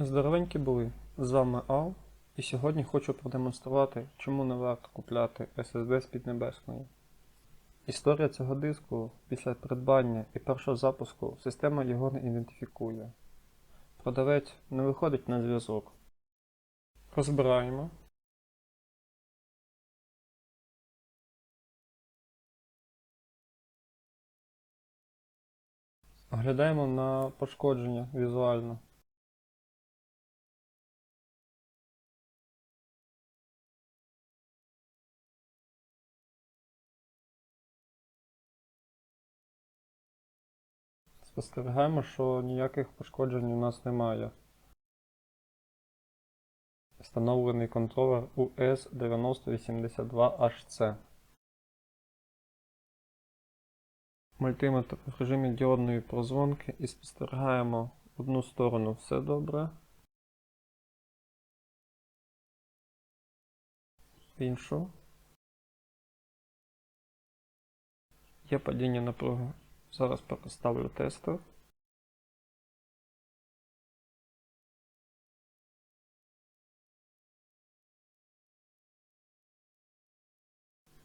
Здоровенькі були, з вами Ал, і сьогодні хочу продемонструвати, чому не варто купляти SSD з Піднебесної. Історія цього диску після придбання і першого запуску система його не ідентифікує. Продавець не виходить на зв'язок. Розбираємо. Оглядаємо на пошкодження візуально. Спостерігаємо, що ніяких пошкоджень у нас немає. Встановлений контролер US9082HC. Мультиметр в режимі діодної прозвонки і спостерігаємо одну сторону все добре. Іншу. Є падіння напруги. Зараз переставлю тестер.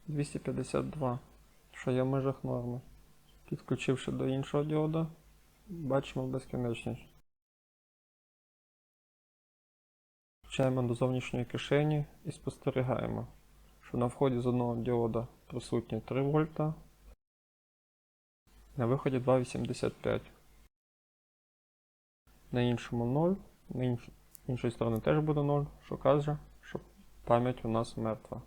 Двісті що є в межах норми. Підключивши до іншого діода, бачимо безкінечність. Включаємо до зовнішньої кишені і спостерігаємо, що на вході з одного діода присутні 3 вольта, на виході 2,85. На іншому 0, на інш... іншої сторони теж буде 0, що каже, що пам'ять у нас мертва.